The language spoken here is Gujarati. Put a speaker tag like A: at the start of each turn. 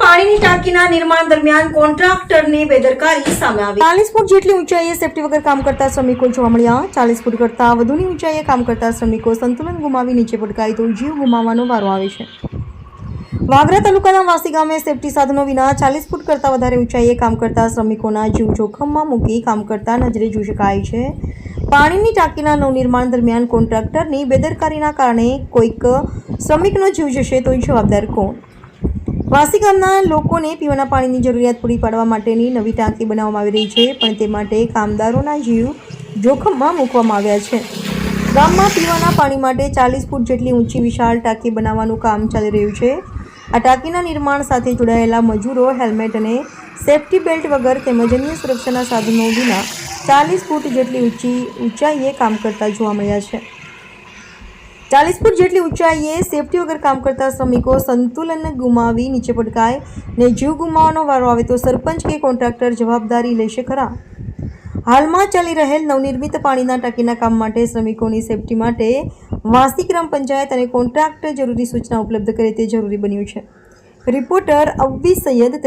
A: પાણીની ટાંકીના નિર્માણ દરમિયાન કોન્ટ્રાક્ટરની બેદરકારી સામે આવી. ચાલીસ ફૂટ જેટલી ઊંચાઈએ સેફટી વગર કામ કરતા શ્રમિકો જોવા મળ્યા. ચાલીસ ફૂટ કરતા વધુની ઊંચાઈએ કામ કરતા શ્રમિકો સંતુલન ગુમાવી નીચે પટકાય તો જીવ ગુમાવવાનો વારો આવે છે. વાગરા તાલુકાના વાસી ગામે સેફટી સાધનો વિના ચાલીસ ફૂટ કરતાં વધારે ઊંચાઈએ કામ કરતા શ્રમિકોના જીવ જોખમમાં મૂકી કામ કરતા નજરે જોઈ શકાય છે. પાણીની ટાંકીના નવનિર્માણ દરમિયાન કોન્ટ્રાક્ટરની બેદરકારીના કારણે કોઈક શ્રમિકનો જીવ જશે તો જવાબદાર કોણ? વાસી ગામના લોકોને પીવાના પાણીની જરૂરિયાત પૂરી પાડવા માટેની નવી ટાંકી બનાવવામાં આવી રહી છે, પણ તે માટે કામદારોના જીવ જોખમમાં મૂકવામાં આવ્યા છે. ગામમાં પીવાના પાણી માટે ચાલીસ ફૂટ જેટલી ઊંચી વિશાળ ટાંકી બનાવવાનું કામ ચાલી રહ્યું છે. આ ટાંકીના નિર્માણ સાથે જોડાયેલા મજૂરો, હેલ્મેટ અને સેફટી બેલ્ટ વગર તેમજ અન્ય સુરક્ષાના સાધનો વિના ચાલીસ ફૂટ જેટલી ઊંચી ઊંચાઈએ કામ કરતા જોવા મળ્યા છે. ચાલીસ ફૂટ જેટલી ઊંચાઈએ સેફટી વગર કામ કરતા શ્રમિકો સંતુલન ગુમાવી નીચે પડકાય ને જીવ ગુમાવવાનો વારો આવે તો સરપંચ કે કોન્ટ્રાક્ટર જવાબદારી લેશે ખરા? હાલમાં ચાલી રહેલ નવનિર્મિત પાણીના ટાંકીના કામ માટે શ્રમિકોની સેફટી માટે વાસી ગ્રામ પંચાયત અને કોન્ટ્રાક્ટર જરૂરી સૂચના ઉપલબ્ધ કરે તે જરૂરી બન્યું છે. રિપોર્ટર અવ્વી સૈયદ